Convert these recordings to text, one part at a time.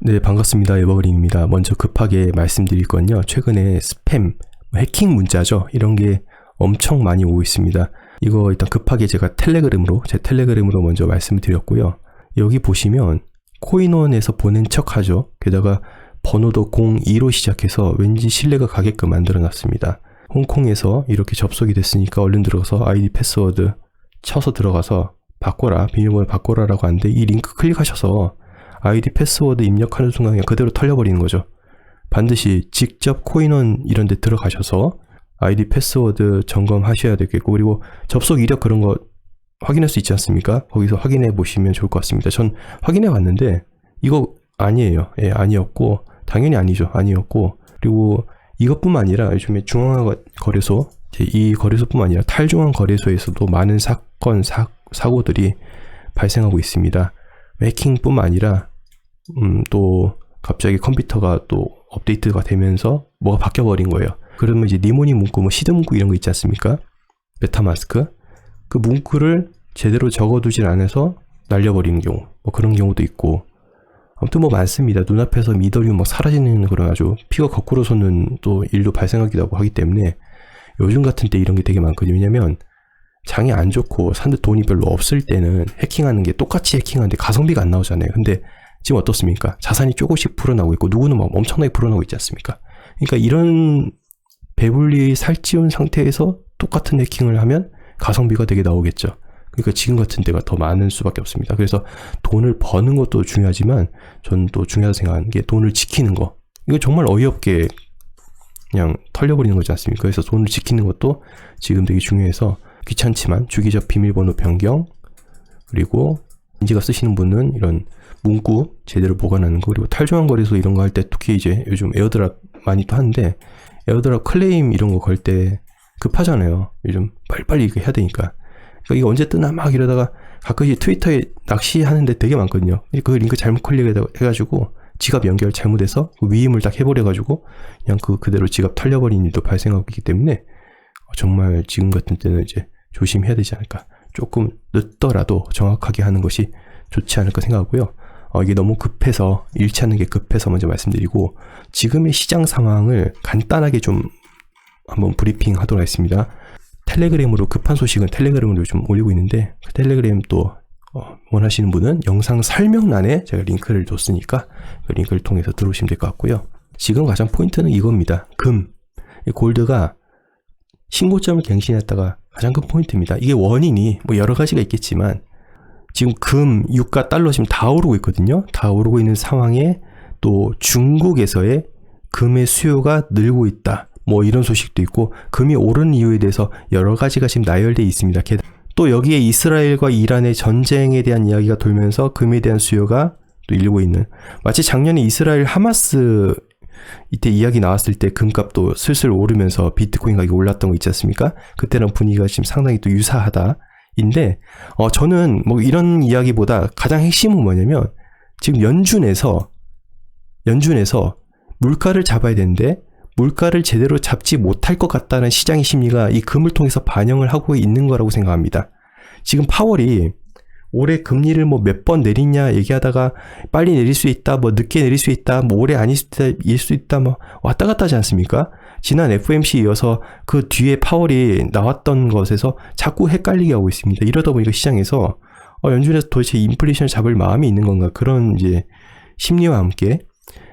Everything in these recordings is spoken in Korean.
네, 반갑습니다. 에버그린입니다. 먼저 급하게 말씀드릴 건요. 최근에 스팸, 뭐 해킹 문자죠. 이런 게 엄청 많이 오고 있습니다. 이거 일단 급하게 제가 텔레그램으로, 제 텔레그램으로 먼저 말씀을 드렸고요. 여기 보시면 코인원에서 보낸 척 하죠. 게다가 번호도 02로 시작해서 왠지 신뢰가 가게끔 만들어 놨습니다. 홍콩에서 이렇게 접속이 됐으니까 얼른 들어가서 아이디 패스워드 쳐서 들어가서 바꿔라, 비밀번호 바꿔라라고 하는데 이 링크 클릭하셔서 아이디 패스워드 입력하는 순간 그냥 그대로 털려버리는 거죠. 반드시 직접 코인원 이런 데 들어가셔서 아이디 패스워드 점검하셔야 되겠고 그리고 접속 이력 그런 거 확인할 수 있지 않습니까? 거기서 확인해 보시면 좋을 것 같습니다. 전 확인해 봤는데 이거 아니에요. 예, 아니었고 당연히 아니죠. 아니었고 그리고 이것뿐만 아니라 요즘에 중앙화 거래소 이 거래소뿐만 아니라 탈중앙 거래소에서도 많은 사건 사, 사고들이 발생하고 있습니다. 해킹뿐만 아니라 음, 또 갑자기 컴퓨터가 또 업데이트가 되면서 뭐가 바뀌어 버린 거예요. 그러면 이제 니모니 문구, 뭐 시드 문구 이런 거 있지 않습니까? 메타마스크 그 문구를 제대로 적어두질 않아서 날려버리는 경우, 뭐 그런 경우도 있고 아무튼 뭐 많습니다. 눈앞에서 미더리움 막 사라지는 그런 아주 피가 거꾸로 솟는 또 일도 발생하기도 하고 하기 때문에 요즘 같은 때 이런 게 되게 많거든요. 왜냐면 장이 안 좋고 산데 돈이 별로 없을 때는 해킹하는 게 똑같이 해킹하는데 가성비가 안 나오잖아요. 근데 지금 어떻습니까? 자산이 조금씩 불어나고 있고 누구는 막 엄청나게 불어나고 있지 않습니까? 그러니까 이런 배불리 살찌운 상태에서 똑같은 해킹을 하면 가성비가 되게 나오겠죠. 그러니까 지금 같은 때가 더 많을 수밖에 없습니다. 그래서 돈을 버는 것도 중요하지만 저는 또 중요하다 생각하는 게 돈을 지키는 거. 이거 정말 어이없게 그냥 털려버리는 거지 않습니까? 그래서 돈을 지키는 것도 지금 되게 중요해서 귀찮지만 주기적 비밀번호 변경 그리고 인지가 쓰시는 분은 이런 문구 제대로 보관하는 거 그리고 탈중앙 거래소 이런 거 할 때 특히 이제 요즘 에어드랍 많이 또 하는데 에어드랍 클레임 이런 거 걸 때 급하잖아요. 요즘 빨리빨리 이거 해야 되니까. 그러니까 이거 언제 뜨나 막 이러다가 가끔씩 트위터에 낚시하는데 되게 많거든요. 그 링크 잘못 클릭해가지고 지갑 연결 잘못해서 그 위임을 딱 해버려가지고 그냥 그 그대로 지갑 털려버린 일도 발생하고 있기 때문에 정말 지금 같은 때는 이제 조심해야 되지 않을까. 조금 늦더라도 정확하게 하는 것이 좋지 않을까 생각하고요. 어, 이게 너무 급해서 않는 게 급해서 먼저 말씀드리고 지금의 시장 상황을 간단하게 좀 한번 브리핑 하도록 하겠습니다. 텔레그램으로 급한 소식은 텔레그램으로 좀 올리고 있는데 그 텔레그램 또 어, 원하시는 분은 영상 설명란에 제가 링크를 줬으니까 그 링크를 통해서 들어오시면 될 것 같고요. 지금 가장 포인트는 이겁니다. 금. 골드가 신고점을 갱신했다가 가장 큰 포인트입니다. 이게 원인이 뭐 여러 가지가 있겠지만 지금 금, 유가, 달러 지금 다 오르고 있거든요. 다 오르고 있는 상황에 또 중국에서의 금의 수요가 늘고 있다. 뭐 이런 소식도 있고 금이 오른 이유에 대해서 여러 가지가 지금 나열되어 있습니다. 또 여기에 이스라엘과 이란의 전쟁에 대한 이야기가 돌면서 금에 대한 수요가 또 일고 있는 마치 작년에 이스라엘 하마스 이때 이야기 나왔을 때 금값도 슬슬 오르면서 비트코인 가격이 올랐던 거 있지 않습니까? 그때랑 분위기가 지금 상당히 또 유사하다. 인데 어 저는 뭐 이런 이야기보다 가장 핵심은 뭐냐면 지금 연준에서 연준에서 물가를 잡아야 되는데 물가를 제대로 잡지 못할 것 같다는 시장의 심리가 이 금을 통해서 반영을 하고 있는 거라고 생각합니다. 지금 파월이 올해 금리를 뭐 몇 번 내리냐 얘기하다가 빨리 내릴 수 있다, 뭐 늦게 내릴 수 있다, 뭐 올해 아닐 수 있다, 뭐 왔다 갔다 하지 않습니까? 지난 FMC 이어서 그 뒤에 파월이 나왔던 것에서 자꾸 헷갈리게 하고 있습니다. 이러다 보니까 시장에서 어, 연준에서 도대체 인플레이션을 잡을 마음이 있는 건가 그런 이제 심리와 함께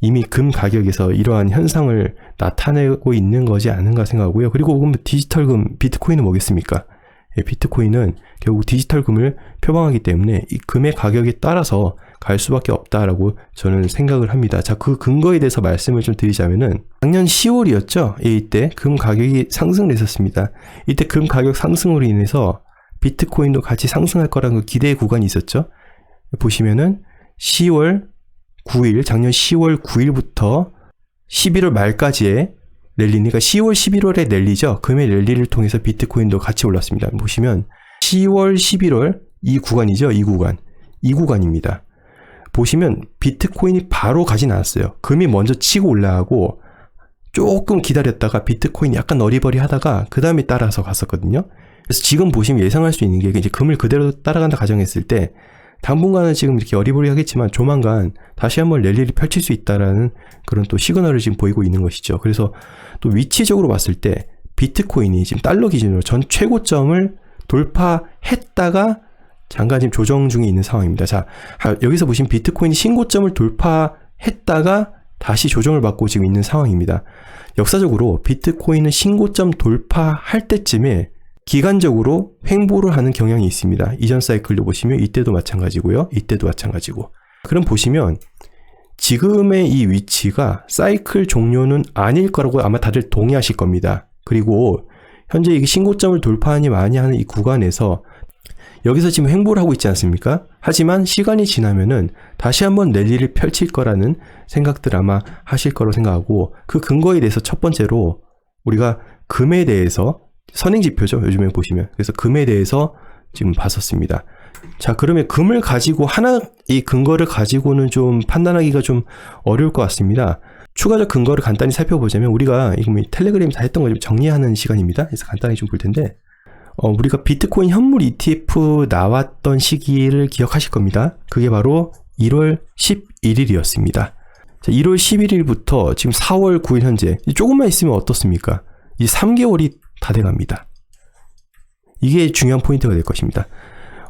이미 금 가격에서 이러한 현상을 나타내고 있는 거지 않은가 생각하고요. 그리고 그럼 디지털 금 비트코인은 뭐겠습니까? 예, 비트코인은 결국 디지털 금을 표방하기 때문에 이 금의 가격에 따라서 갈 수밖에 없다라고 저는 생각을 합니다. 자, 그 근거에 대해서 말씀을 좀 드리자면은 작년 10월이었죠. 예, 이때 금 가격이 상승을 했었습니다. 이때 금 가격 상승으로 인해서 비트코인도 같이 상승할 거라는 그 기대의 구간이 있었죠. 보시면은 10월 9일, 작년 10월 9일부터 11월 말까지의 랠리니까 10월, 11월에 랠리죠. 금의 랠리를 통해서 비트코인도 같이 올랐습니다. 보시면 10월, 11월 이 구간이죠. 이 구간. 이 구간입니다. 보시면 비트코인이 바로 가진 않았어요. 금이 먼저 치고 올라가고 조금 기다렸다가 비트코인이 약간 어리버리 하다가 그 다음에 따라서 갔었거든요. 그래서 지금 보시면 예상할 수 있는 게 이제 금을 그대로 따라간다 가정했을 때 당분간은 지금 이렇게 어리버리하겠지만 조만간 다시 한번 랠리를 펼칠 수 있다라는 그런 또 시그널을 지금 보이고 있는 것이죠. 그래서 또 위치적으로 봤을 때 비트코인이 지금 달러 기준으로 전 최고점을 돌파했다가 잠깐 지금 조정 중에 있는 상황입니다. 자, 하- 여기서 보시면 비트코인이 신고점을 돌파했다가 다시 조정을 받고 지금 있는 상황입니다. 역사적으로 비트코인은 신고점 돌파할 때쯤에 기간적으로 횡보를 하는 경향이 있습니다. 이전 사이클도 보시면 이때도 마찬가지고요. 이때도 마찬가지고. 그럼 보시면 지금의 이 위치가 사이클 종료는 아닐 거라고 아마 다들 동의하실 겁니다. 그리고 현재 이 신고점을 돌파하니 많이 하는 이 구간에서 여기서 지금 횡보를 하고 있지 않습니까? 하지만 시간이 지나면은 다시 한번 랠리를 펼칠 거라는 생각들 아마 하실 거라고 생각하고 그 근거에 대해서 첫 번째로 우리가 금에 대해서 선행 지표죠. 요즘에 보시면. 그래서 금에 대해서 지금 봤었습니다. 자, 그러면 금을 가지고 하나 이 근거를 가지고는 좀 판단하기가 좀 어려울 것 같습니다. 추가적 근거를 간단히 살펴보자면 우리가 이거 뭐 텔레그램이 다 했던 거좀 정리하는 시간입니다. 그래서 간단히 좀 볼 텐데 어, 우리가 비트코인 현물 ETF 나왔던 시기를 기억하실 겁니다. 그게 바로 1월 11일이었습니다. 자, 1월 11일부터 지금 4월 9일 현재 조금만 있으면 어떻습니까? 이 3개월이 다 돼갑니다. 이게 중요한 포인트가 될 것입니다.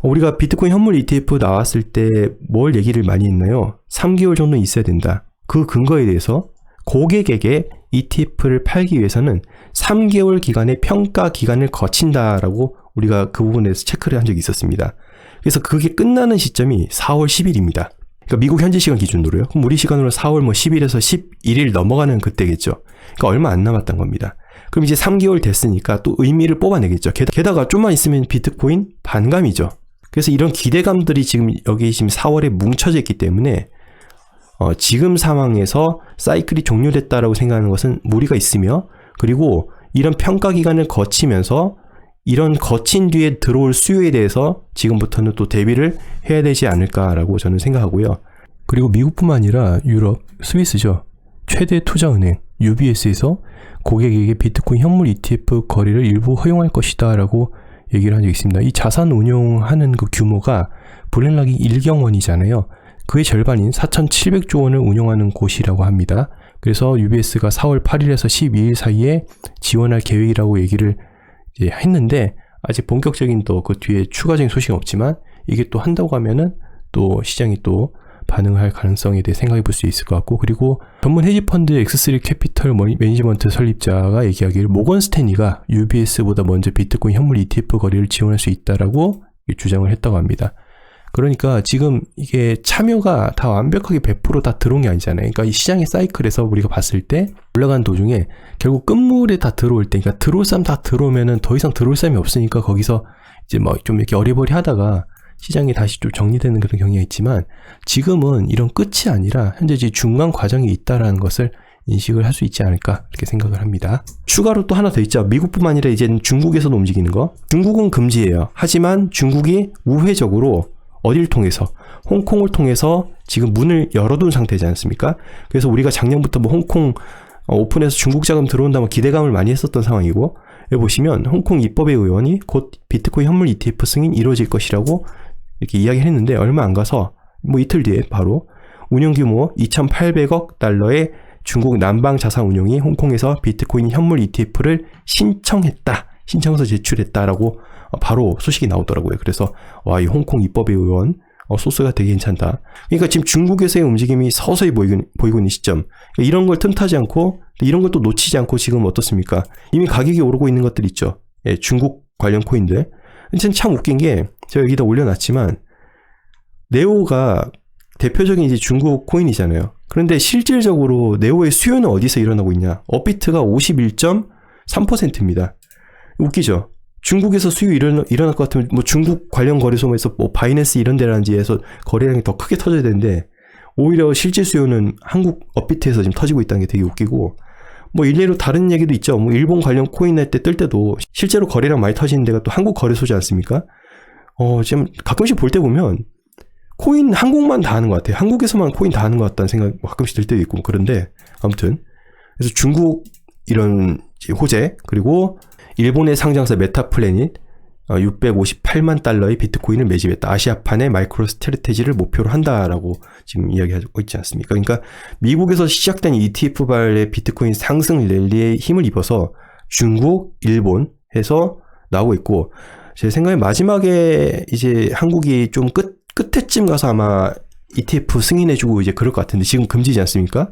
어, 우리가 비트코인 현물 ETF 나왔을 때 뭘 얘기를 많이 했나요? 3개월 정도 있어야 된다. 그 근거에 대해서 고객에게 ETF를 팔기 위해서는 3개월 기간의 평가 기간을 거친다라고 우리가 그 부분에서 체크를 한 적이 있었습니다. 그래서 그게 끝나는 시점이 4월 10일입니다. 그러니까 미국 현지 시간 기준으로요. 그럼 우리 시간으로 4월 뭐 10일에서 11일 넘어가는 그때겠죠. 그러니까 얼마 안 남았던 겁니다. 그럼 이제 3개월 됐으니까 또 의미를 뽑아내겠죠. 게다- 게다가 좀만 있으면 비트코인 반감이죠. 그래서 이런 기대감들이 지금 여기 지금 4월에 뭉쳐져 있기 때문에 어, 지금 상황에서 사이클이 종료됐다라고 생각하는 것은 무리가 있으며 그리고 이런 평가 기간을 거치면서 이런 거친 뒤에 들어올 수요에 대해서 지금부터는 또 대비를 해야 되지 않을까라고 저는 생각하고요. 그리고 미국뿐만 아니라 유럽, 스위스죠. 최대 투자은행 UBS에서 고객에게 비트코인 현물 ETF 거래를 일부 허용할 것이다 라고 얘기를 한 적이 있습니다. 이 자산 운용하는 그 규모가 블랙락이 1경 원이잖아요. 그의 절반인 4,700조 원을 운영하는 곳이라고 합니다. 그래서 UBS가 4월 8일에서 12일 사이에 지원할 계획이라고 얘기를 했는데 아직 본격적인 또 그 뒤에 추가적인 소식은 없지만 이게 또 한다고 하면은 또 시장이 또 반응할 가능성에 대해 생각해 볼 수 있을 것 같고 그리고 전문 헤지펀드 X3 캐피털 매니지먼트 설립자가 얘기하기를 모건 스탠리가 UBS보다 먼저 비트코인 현물 ETF 거래를 지원할 수 있다라고 주장을 했다고 합니다. 그러니까 지금 이게 참여가 다 완벽하게 100%다 들어온 게 아니잖아요. 그러니까 이 시장의 사이클에서 우리가 봤을 때 올라간 도중에 결국 끝물에 다 들어올 때, 그러니까 들어올 사람 다 들어오면은 더 이상 들어올 사람이 없으니까 거기서 이제 뭐 좀 이렇게 어리버리 하다가 시장이 다시 좀 정리되는 그런 경향이 있지만 지금은 이런 끝이 아니라 현재 이제 중간 과정이 있다라는 것을 인식을 할 수 있지 않을까 이렇게 생각을 합니다. 추가로 또 하나 더 있죠. 미국뿐만 아니라 이제 중국에서도 움직이는 거. 중국은 금지예요. 하지만 중국이 우회적으로 어딜 통해서 홍콩을 통해서 지금 문을 열어둔 상태지 않습니까? 그래서 우리가 작년부터 뭐 홍콩 어, 오픈해서 중국 자금 들어온다면 기대감을 많이 했었던 상황이고 여기 보시면 홍콩 입법의 의원이 곧 비트코인 현물 ETF 승인 이루어질 것이라고 이렇게 이야기를 했는데 얼마 안 가서 뭐 이틀 뒤에 바로 운영 규모 2,800억 달러의 중국 남방 자산 운용이 홍콩에서 비트코인 현물 ETF를 신청했다. 신청서 제출했다라고 어, 바로 소식이 나오더라고요. 그래서 와, 이 홍콩 입법의 의원 어, 소스가 되게 괜찮다. 그러니까 지금 중국에서의 움직임이 서서히 보이고, 보이고 있는 시점. 그러니까 이런 걸 틈타지 않고 이런 걸 또 놓치지 않고 지금 어떻습니까? 이미 가격이 오르고 있는 것들 있죠. 예, 중국 관련 코인들. 참, 참 웃긴 게 제가 여기다 올려놨지만 네오가 대표적인 이제 중국 코인이잖아요. 그런데 실질적으로 네오의 수요는 어디서 일어나고 있냐? 업비트가 51.3%입니다. 웃기죠? 중국에서 수요 일어나, 일어날 것 같으면 뭐 중국 관련 거래소에서 뭐 바이낸스 이런 데라든지에서 거래량이 더 크게 터져야 되는데 오히려 실제 수요는 한국 업비트에서 지금 터지고 있다는 게 되게 웃기고 뭐 일례로 다른 얘기도 있죠. 뭐 일본 관련 코인 할 때 뜰 때도 실제로 거래량 많이 터지는 데가 또 한국 거래소지 않습니까? 어, 지금 가끔씩 볼 때 보면 코인 한국만 다 하는 것 같아요. 한국에서만 코인 다 하는 것 같다는 생각 뭐 가끔씩 들 때도 있고 그런데 아무튼 그래서 중국 이런 호재 그리고 일본의 상장사 메타플래닛 어, 658만 달러의 비트코인을 매집했다. 아시아판의 마이크로 스트레테지를 목표로 한다라고 지금 이야기하고 있지 않습니까? 그러니까 미국에서 시작된 ETF발의 비트코인 상승 랠리에 힘을 입어서 중국, 일본 해서 나오고 있고 제 생각에 마지막에 이제 한국이 좀 끝, 끝에쯤 가서 아마 ETF 승인해주고 이제 그럴 것 같은데 지금 금지지 않습니까?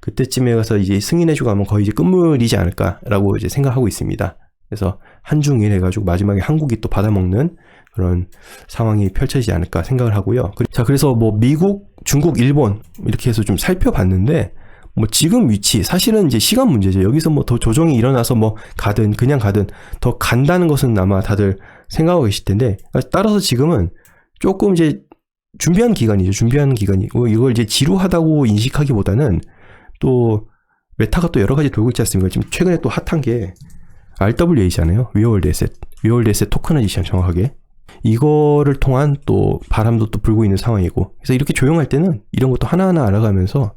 그때쯤에 가서 이제 승인해주고 하면 거의 이제 끝물이지 않을까라고 이제 생각하고 있습니다. 그래서 한중일 해가지고 마지막에 한국이 또 받아먹는 그런 상황이 펼쳐지지 않을까 생각을 하고요. 그- 자, 그래서 뭐 미국, 중국, 일본 이렇게 해서 좀 살펴봤는데 뭐 지금 위치 사실은 이제 시간 문제죠. 여기서 뭐 더 조정이 일어나서 뭐 가든 그냥 가든 더 간다는 것은 아마 다들 생각하고 계실 텐데 따라서 지금은 조금 이제 준비하는 기간이죠. 준비하는 기간이 고 이걸 이제 지루하다고 인식하기보다는 또 메타가 또 여러 가지 돌고 있지 않습니까? 지금 최근에 또 핫한 게 RWA잖아요. 리얼월드 에셋. 리얼월드 에셋 토커나이제이션 정확하게. 이거를 통한 또 바람도 또 불고 있는 상황이고. 그래서 이렇게 조용할 때는 이런 것도 하나하나 알아가면서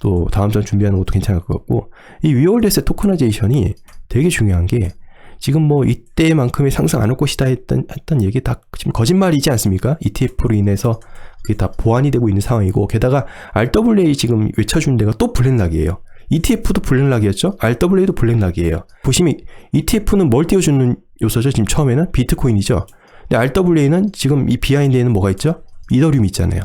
또 다음 전 준비하는 것도 괜찮을 것 같고. 이 리얼월드 에셋 토커나이제이션이 되게 중요한 게 지금 뭐 이때만큼의 상승 안 올 것이다 했던, 했던 얘기 다 지금 거짓말이지 않습니까? ETF로 인해서 그게 다 보완이 되고 있는 상황이고 게다가 RWA 지금 외쳐준 데가 또 블랙락이에요. ETF도 블랙락이었죠? RWA도 블랙락이에요. 보시면 ETF는 뭘 띄워주는 요소죠? 지금 처음에는 비트코인이죠. 근데 RWA는 지금 이 비하인드에는 뭐가 있죠? 이더리움 있잖아요.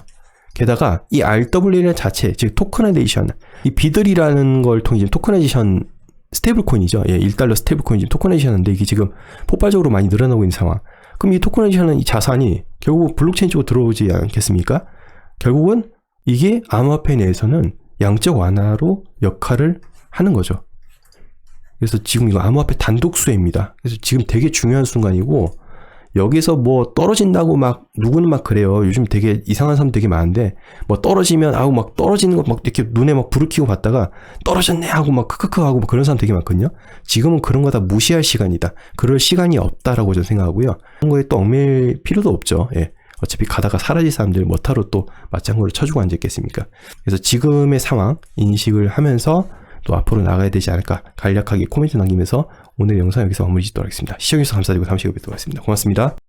게다가 이 RWA 자체, 즉 토커나이제이션, 이 비들이라는 걸 통해 지금 토커나이제이션 스테이블 코인이죠. 예, 1달러 스테이블 코인 지금 토커나이제이션 하는데 이게 지금 폭발적으로 많이 늘어나고 있는 상황. 그럼 이 토커나이제이션은 이 자산이 결국 블록체인 쪽으로 들어오지 않겠습니까? 결국은 이게 암호화폐 내에서는 양적 완화로 역할을 하는 거죠. 그래서 지금 이거 암호화폐 단독 수혜입니다. 그래서 지금 되게 중요한 순간이고 여기서 뭐 떨어진다고 막 누구는 막 그래요. 요즘 되게 이상한 사람 되게 많은데 뭐 떨어지면 아우 막 떨어지는 거 막 이렇게 눈에 막 불을 켜고 봤다가 떨어졌네 하고 막 크크크 하고 막 그런 사람 되게 많거든요. 지금은 그런 거 다 무시할 시간이다. 그럴 시간이 없다라고 저는 생각하고요. 그런 거에 또 얽매일 필요도 없죠. 예. 어차피 가다가 사라질 사람들 뭐타로 또 맞장구를 쳐주고 앉았겠습니까? 그래서 지금의 상황 인식을 하면서 또 앞으로 나가야 되지 않을까 간략하게 코멘트 남기면서 오늘 영상 여기서 마무리 짓도록 하겠습니다. 시청해주셔서 감사드리고 다음 시간에 뵙도록 하겠습니다. 고맙습니다.